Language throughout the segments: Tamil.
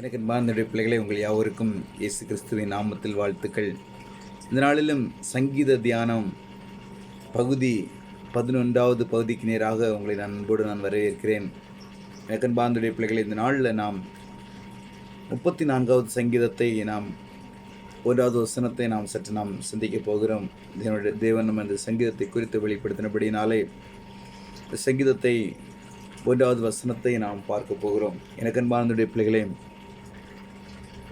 எனக்கு அன்பார்ந்த பிள்ளைகளை உங்கள் யாவருக்கும் இயேசு கிறிஸ்துவின் நாமத்தில் வாழ்த்துக்கள். இந்த நாளிலும் சங்கீத தியானம் பகுதி பதினொன்றாவது பகுதிக்கு நேராக உங்களை நான் அன்போடு நான் வரவேற்கிறேன். எனக்கு அன்பார்ந்த பிள்ளைகளை இந்த நாளில் நாம் முப்பத்தி நான்காவது சங்கீதத்தை நாம் ஒன்றாவது வசனத்தை நாம் சற்று நாம் சிந்திக்கப் போகிறோம். தேவனுடைய தேவன் நம்ம இந்த சங்கீதத்தை குறித்து வெளிப்படுத்தினபடினாலே இந்த சங்கீதத்தை ஒன்றாவது வசனத்தை நாம் பார்க்க போகிறோம். எனக்கு அன்பார்ந்த பிள்ளைகளே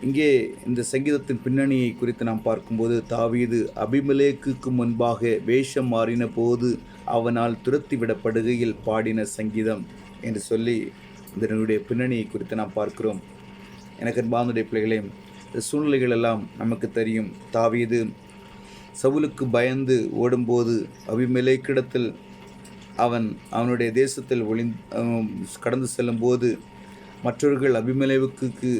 இங்கே இந்த சங்கீதத்தின் பின்னணியை குறித்து நாம் பார்க்கும்போது தாவீது அபிமலேக்குக்கு முன்பாக வேஷம் மாறின போது அவனால் துரத்தி விடப்படுகையில் பாடின சங்கீதம் என்று சொல்லி இதனுடைய பின்னணியை குறித்து நாம் பார்க்கிறோம். எனக்கு பாந்துடைய பிள்ளைகளே இந்த சூழ்நிலைகள் எல்லாம் நமக்கு தெரியும். தாவீது சவுலுக்கு பயந்து ஓடும்போது அபிமலேக்கிடத்தில் அவன் அவனுடைய தேசத்தில் ஒளி கடந்து செல்லும்போது மற்றவர்கள் அபிமலேவுக்கு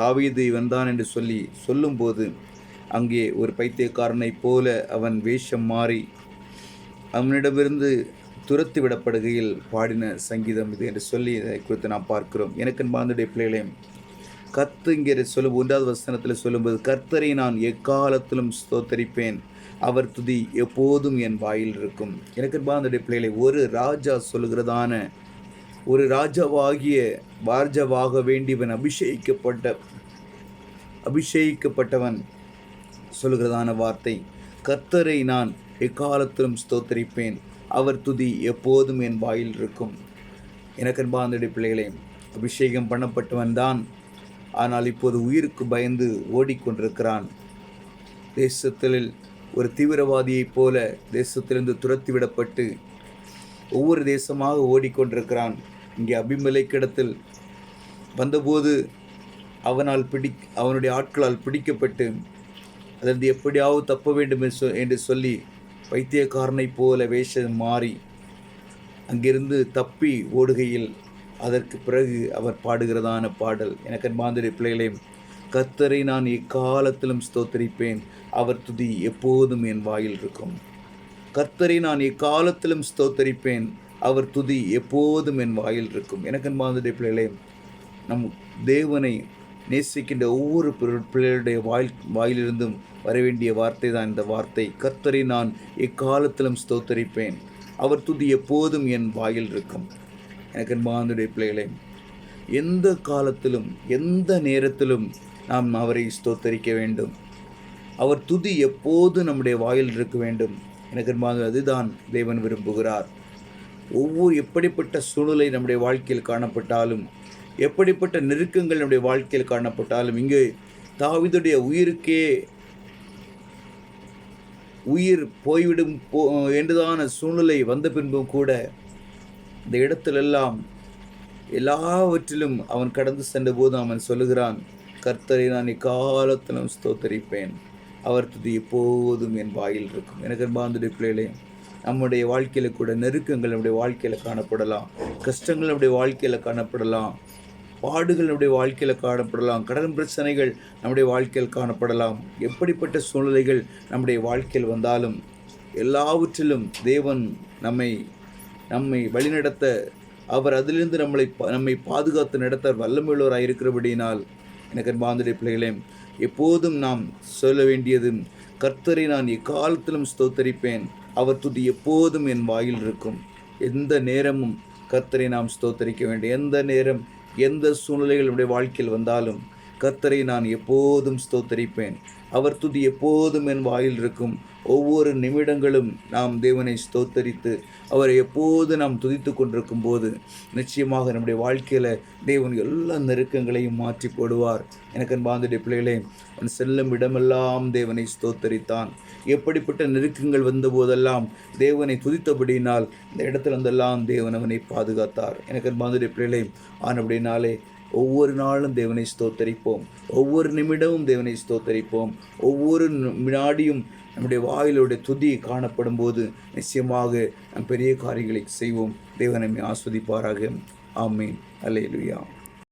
தாவீது இவன்தான் என்று சொல்லி சொல்லும்போது அங்கே ஒரு பைத்தியக்காரனைப் போல அவன் வேஷம் மாறி அவனிடமிருந்து துரத்தி விடப்படுகையில் பாடின சங்கீதம் இது என்று சொல்லி இதை குறித்து நாம் பார்க்கிறோம். எனக்கு பாந்துடைய பிள்ளைகளையும் கத்துங்கிற சொல்லும் ஒன்றாவது வசனத்தில் சொல்லும்போது கர்த்தரை நான் எக்காலத்திலும் ஸ்தோத்தரிப்பேன் அவர் துதி எப்போதும் என் வாயில் இருக்கும். எனக்கு பாந்துடைய பிள்ளைகளை ஒரு ராஜா சொல்லுகிறதான ஒரு ராஜாவாகிய வார்ஜவாக வேண்டியவன் அபிஷேகிக்கப்பட்ட அபிஷேகிக்கப்பட்டவன். சொல்கிறதான வார்த்தை கர்த்தரை நான் எக்காலத்திலும் ஸ்தோத்தரிப்பேன். அவர் துதி எப்போதும் என் வாயில் இருக்கும். எனக்கு அன்பாந்தடி பிள்ளைகளே அபிஷேகம் பண்ணப்பட்டவன் தான் ஆனால் இப்போது உயிருக்கு பயந்து ஓடிக்கொண்டிருக்கிறான். தேசத்தில் ஒரு தீவிரவாதியைப் போல தேசத்திலிருந்து துரத்திவிடப்பட்டு ஒவ்வொரு தேசமாக ஓடிக்கொண்டிருக்கிறான். இங்கே அபிமலைக்கிடத்தில் வந்தபோது அவனால் பிடி அவனுடைய ஆட்களால் பிடிக்கப்பட்டு அதிலிருந்து எப்படியாவது தப்ப வேண்டும் என்று சொல்லி வைத்தியக்காரனைப் போல வேஷம் மாறி அங்கிருந்து தப்பி ஓடுகையில் அதற்கு பிறகு அவர் பாடுகிறதான பாடல். எனக்கு மாந்திரி பிள்ளைகளையும் கத்தரை நான் எக்காலத்திலும் ஸ்தோத்தரிப்பேன். அவர் துதி எப்போதும் என் வாயில் இருக்கும். கர்த்தரை நான் எக்காலத்திலும் ஸ்தோத்தரிப்பேன். அவர் துதி எப்போதும் என் வாயில் இருக்கும். எனக்கு அன்பாந்த பிள்ளைகளே நம் தேவனை நேசிக்கின்ற ஒவ்வொரு பிள்ளைகளுடைய வாயில் வாயிலிருந்தும் வரவேண்டிய வார்த்தை தான் இந்த வார்த்தை. கர்த்தரை நான் எக்காலத்திலும் ஸ்தோத்தரிப்பேன். அவர் துதி எப்போதும் என் வாயில் இருக்கும். எனக்கு அன்பாந்துடைய பிள்ளைகளே எந்த காலத்திலும் எந்த நேரத்திலும் நாம் அவரை ஸ்தோத்தரிக்க வேண்டும். அவர் துதி எப்போது நம்முடைய வாயில் இருக்க வேண்டும். எனக்கு அதுதான் தேவன் விரும்புகிறார். ஒவ்வொரு எப்படிப்பட்ட சூழ்நிலை நம்முடைய வாழ்க்கையில் காணப்பட்டாலும் எப்படிப்பட்ட நெருக்கங்கள் நம்முடைய வாழ்க்கையில் காணப்பட்டாலும் இங்கே தாவிதுடைய உயிருக்கே உயிர் போய்விடும் போ என்றுதான சூழ்நிலை வந்த பின்பும் கூட இந்த இடத்திலெல்லாம் எல்லாவற்றிலும் அவன் கடந்து சென்ற போது அவன் சொல்லுகிறான் கர்த்தரை நான் இக்காலத்திலும் ஸ்தோத்தரிப்பேன். அவர் துதி எப்போதும் என் வாயில் இருக்கும். எனக்கு பாந்துடைய பிள்ளைகளே நம்முடைய வாழ்க்கையில் கூட நெருக்கங்கள் நம்முடைய வாழ்க்கையில் காணப்படலாம். கஷ்டங்கள் நம்முடைய வாழ்க்கையில் காணப்படலாம். பாடுகள் நம்முடைய வாழ்க்கையில் காணப்படலாம். கடன் பிரச்சனைகள் நம்முடைய வாழ்க்கையில் காணப்படலாம். எப்படிப்பட்ட சூழ்நிலைகள் நம்முடைய வாழ்க்கையில் வந்தாலும் எல்லாவற்றிலும் தேவன் நம்மை நம்மை வழிநடத்த அவர் அதிலிருந்து நம்மளை நம்மை பாதுகாத்து நடத்த வல்லமையுள்ளவராக இருக்கிறபடியினால் எனக்கு பாந்துடைய பிள்ளைகளே எப்போதும் நாம் சொல்ல வேண்டியதும் கர்த்தரை நான் எக்காலத்திலும் ஸ்தோத்தரிப்பேன். அவர் துதி எப்போதும் என் வாயில் இருக்கும். எந்த நேரமும் கர்த்தரை நாம் ஸ்தோத்தரிக்க வேண்டும். எந்த நேரம் எந்த சூழ்நிலைகளுடைய வாழ்க்கையில் வந்தாலும் கர்த்தரை நான் எப்போதும் ஸ்தோத்தரிப்பேன். அவர் துதி எப்போதும் என் வாயில் இருக்கும். ஒவ்வொரு நிமிடங்களும் நாம் தேவனை ஸ்தோத்தரித்து அவரை எப்போது நாம் துதித்து கொண்டிருக்கும் போது நிச்சயமாக நம்முடைய வாழ்க்கையில் தேவன் எல்லா நெருக்கங்களையும் மாற்றி போடுவார். எனக்கு பாந்துடைய பிள்ளைகளே அவன் செல்லும் இடமெல்லாம் தேவனை ஸ்தோத்தரித்தான். எப்படிப்பட்ட நெருக்கங்கள் வந்த போதெல்லாம் தேவனை துதித்தபடியினால் இந்த இடத்துல இருந்தெல்லாம் தேவன் அவனை பாதுகாத்தார். எனக்கு பாந்துடைய பிள்ளைகளே ஆனபடினாலே ஒவ்வொரு நாளும் தேவனை ஸ்தோத்தரிப்போம். ஒவ்வொரு நிமிடமும் தேவனை ஸ்தோத்தரிப்போம். ஒவ்வொரு வினாடியும் நம்முடைய வாயிலுடைய துதி காணப்படும் போது நிச்சயமாக நம் பெரிய காரியங்களை செய்வோம். தேவனை ஆஸ்வதிப்பாராக. ஆமீன். அல்லேலுயா.